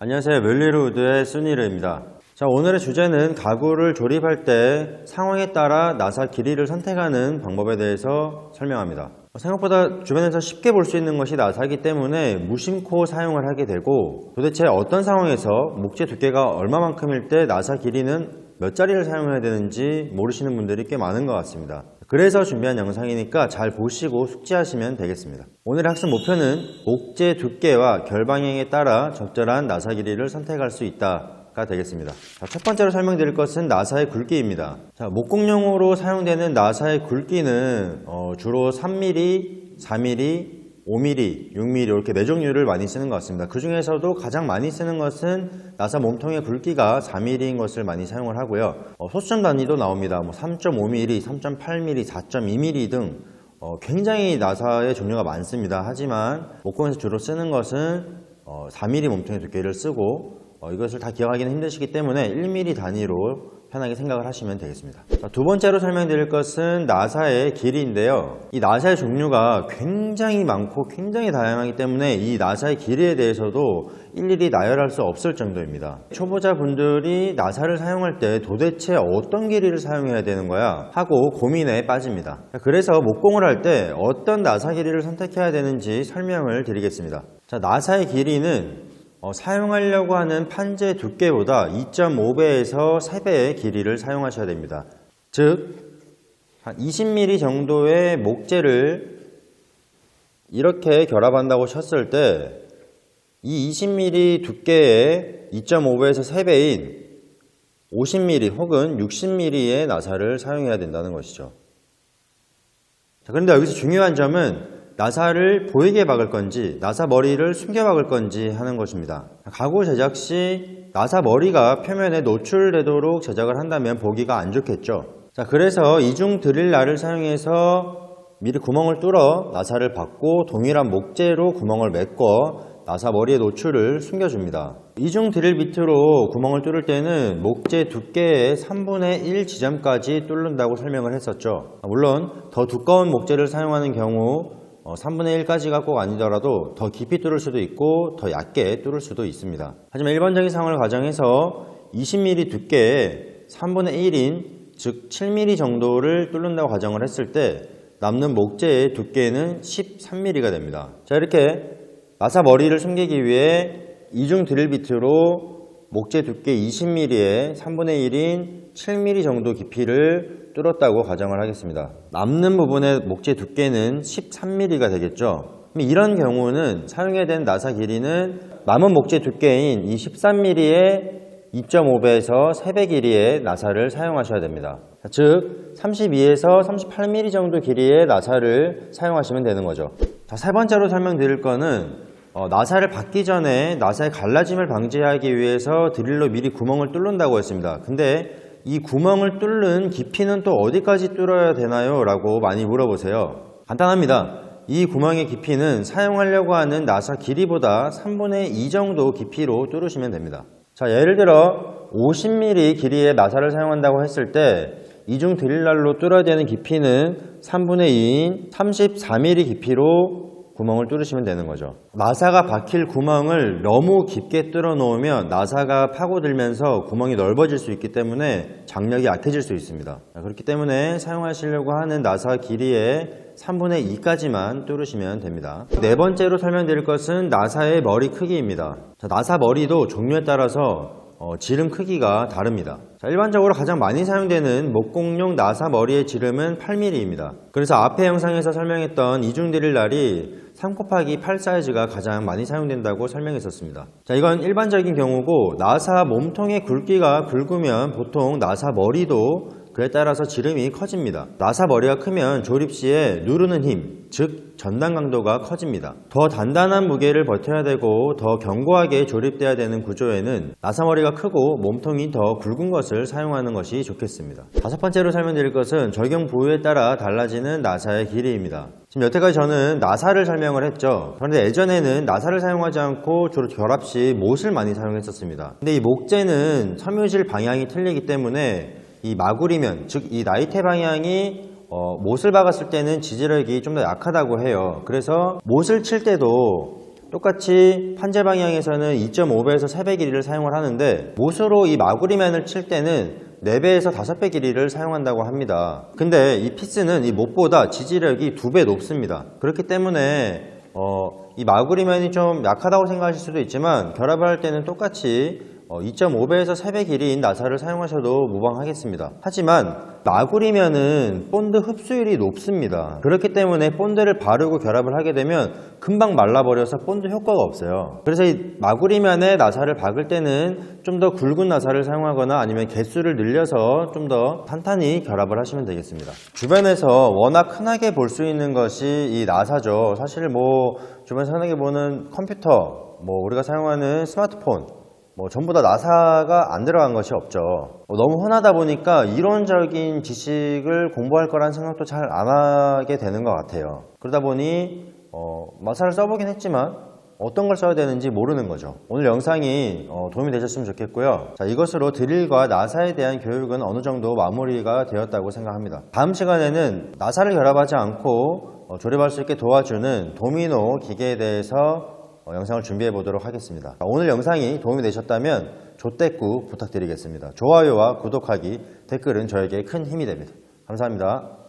안녕하세요. 멜리루드의 순이르입니다. 자, 오늘의 주제는 가구를 조립할 때 상황에 따라 나사 길이를 선택하는 방법에 대해서 설명합니다. 생각보다 주변에서 쉽게 볼 수 있는 것이 나사이기 때문에 무심코 사용을 하게 되고 도대체 어떤 상황에서 목재 두께가 얼마만큼일 때 나사 길이는 몇 자리를 사용해야 되는지 모르시는 분들이 꽤 많은 것 같습니다. 그래서 준비한 영상이니까 잘 보시고 숙지하시면 되겠습니다. 오늘의 학습 목표는 목재 두께와 결 방향에 따라 적절한 나사 길이를 선택할 수 있다가 되겠습니다. 자, 첫 번째로 설명드릴 것은 나사의 굵기입니다. 자, 목공용으로 사용되는 나사의 굵기는 어, 주로 3mm, 4mm, 5mm, 6mm 이렇게 네 종류를 많이 쓰는 것 같습니다. 그 중에서도 가장 많이 쓰는 것은 나사 몸통의 굵기가 4mm인 것을 많이 사용을 하고요. 어, 소수점 단위도 나옵니다. 뭐 3.5mm, 3.8mm, 4.2mm 등 어, 굉장히 나사의 종류가 많습니다. 하지만 목공에서 주로 쓰는 것은 어, 4mm 몸통의 두께를 쓰고 어, 이것을 다 기억하기는 힘드시기 때문에 1mm 단위로 편하게 생각을 하시면 되겠습니다. 자, 두 번째로 설명드릴 것은 나사의 길이인데요. 이 나사의 종류가 굉장히 많고 굉장히 다양하기 때문에 이 나사의 길이에 대해서도 일일이 나열할 수 없을 정도입니다. 초보자분들이 나사를 사용할 때 도대체 어떤 길이를 사용해야 되는 거야 하고 고민에 빠집니다. 자, 그래서 목공을 할 때 어떤 나사 길이를 선택해야 되는지 설명을 드리겠습니다. 자, 나사의 길이는 어, 사용하려고 하는 판재 두께보다 2.5배에서 3배의 길이를 사용하셔야 됩니다. 즉, 한 20mm 정도의 목재를 이렇게 결합한다고 쳤을 때, 이 20mm 두께의 2.5배에서 3배인 50mm 혹은 60mm의 나사를 사용해야 된다는 것이죠. 자, 그런데 여기서 중요한 점은 나사를 보이게 박을 건지 나사 머리를 숨겨 박을 건지 하는 것입니다. 가구 제작 시 나사 머리가 표면에 노출되도록 제작을 한다면 보기가 안 좋겠죠. 자, 그래서 이중 드릴 날을 사용해서 미리 구멍을 뚫어 나사를 박고 동일한 목재로 구멍을 메꿔 나사 머리의 노출을 숨겨줍니다. 이중 드릴 밑으로 구멍을 뚫을 때는 목재 두께의 3분의 1 지점까지 뚫는다고 설명을 했었죠. 물론 더 두꺼운 목재를 사용하는 경우 어, 3분의 1까지가 꼭 아니더라도 더 깊이 뚫을 수도 있고 더 얇게 뚫을 수도 있습니다. 하지만 일반적인 상황을 가정해서 20mm 두께의 3분의 1인 즉 7mm 정도를 뚫는다고 가정을 했을 때 남는 목재의 두께는 13mm가 됩니다. 자 이렇게 나사 머리를 숨기기 위해 이중 드릴 비트로 목재 두께 20mm에 3분의 1인 7mm 정도 깊이를 뚫었다고 가정을 하겠습니다. 남는 부분의 목재 두께는 13mm가 되겠죠. 이런 경우는 사용해야 되는 나사 길이는 남은 목재 두께인 이 13mm의 2.5배에서 3배 길이의 나사를 사용하셔야 됩니다. 즉 32에서 38mm 정도 길이의 나사를 사용하시면 되는 거죠. 자, 세 번째로 설명드릴 거는 어, 나사를 받기 전에 나사의 갈라짐을 방지하기 위해서 드릴로 미리 구멍을 뚫는다고 했습니다. 근데 이 구멍을 뚫는 깊이는 또 어디까지 뚫어야 되나요? 라고 많이 물어보세요. 간단합니다. 이 구멍의 깊이는 사용하려고 하는 나사 길이보다 3분의 2 정도 깊이로 뚫으시면 됩니다. 자, 예를 들어 50mm 길이의 나사를 사용한다고 했을 때 이중 드릴날로 뚫어야 되는 깊이는 3분의 2인 34mm 깊이로 구멍을 뚫으시면 되는 거죠. 나사가 박힐 구멍을 너무 깊게 뚫어 놓으면 나사가 파고들면서 구멍이 넓어질 수 있기 때문에 장력이 약해질 수 있습니다. 그렇기 때문에 사용하시려고 하는 나사 길이의 3분의 2까지만 뚫으시면 됩니다. 네 번째로 설명드릴 것은 나사의 머리 크기입니다. 자, 나사 머리도 종류에 따라서 어, 지름 크기가 다릅니다. 자, 일반적으로 가장 많이 사용되는 목공용 나사 머리의 지름은 8mm입니다. 그래서 앞에 영상에서 설명했던 이중 드릴 날이 3 곱하기 8 사이즈가 가장 많이 사용된다고 설명했었습니다. 자, 이건 일반적인 경우고 나사 몸통의 굵기가 굵으면 보통 나사 머리도 그에 따라서 지름이 커집니다. 나사 머리가 크면 조립 시에 누르는 힘, 즉 전단 강도가 커집니다. 더 단단한 무게를 버텨야 되고 더 견고하게 조립돼야 되는 구조에는 나사 머리가 크고 몸통이 더 굵은 것을 사용하는 것이 좋겠습니다. 다섯 번째로 설명드릴 것은 적용 부위에 따라 달라지는 나사의 길이입니다. 지금 여태까지 저는 나사를 설명을 했죠. 그런데 예전에는 나사를 사용하지 않고 주로 결합 시 못을 많이 사용했었습니다. 근데 이 목재는 섬유질 방향이 틀리기 때문에 이 마구리면 즉 이 나이테 방향이 어, 못을 박았을 때는 지지력이 좀 더 약하다고 해요. 그래서 못을 칠 때도 똑같이 판재 방향에서는 2.5배에서 3배 길이를 사용을 하는데 못으로 이 마구리면을 칠 때는 4배에서 5배 길이를 사용한다고 합니다. 근데 이 피스는 이 못보다 지지력이 2배 높습니다. 그렇기 때문에 어, 이 마구리면이 좀 약하다고 생각하실 수도 있지만 결합을 할 때는 똑같이 어, 2.5배에서 3배 길이인 나사를 사용하셔도 무방하겠습니다. 하지만 마구리면은 본드 흡수율이 높습니다. 그렇기 때문에 본드를 바르고 결합을 하게 되면 금방 말라버려서 본드 효과가 없어요. 그래서 이 마구리면에 나사를 박을 때는 좀 더 굵은 나사를 사용하거나 아니면 개수를 늘려서 좀 더 탄탄히 결합을 하시면 되겠습니다. 주변에서 워낙 흔하게 볼 수 있는 것이 이 나사죠. 사실 뭐 주변에서 흔하게 보는 컴퓨터, 뭐 우리가 사용하는 스마트폰, 뭐 전부 다 나사가 안 들어간 것이 없죠. 뭐 너무 흔하다 보니까 이론적인 지식을 공부할 거란 생각도 잘 안 하게 되는 것 같아요. 그러다 보니 어, 마사를 써보긴 했지만 어떤 걸 써야 되는지 모르는 거죠. 오늘 영상이 어, 도움이 되셨으면 좋겠고요. 자, 이것으로 드릴과 나사에 대한 교육은 어느 정도 마무리가 되었다고 생각합니다. 다음 시간에는 나사를 결합하지 않고 어, 조립할 수 있게 도와주는 도미노 기계에 대해서 어, 영상을 준비해 보도록 하겠습니다. 자, 오늘 영상이 도움이 되셨다면 조댓구 부탁드리겠습니다. 좋아요와 구독하기, 댓글은 저에게 큰 힘이 됩니다. 감사합니다.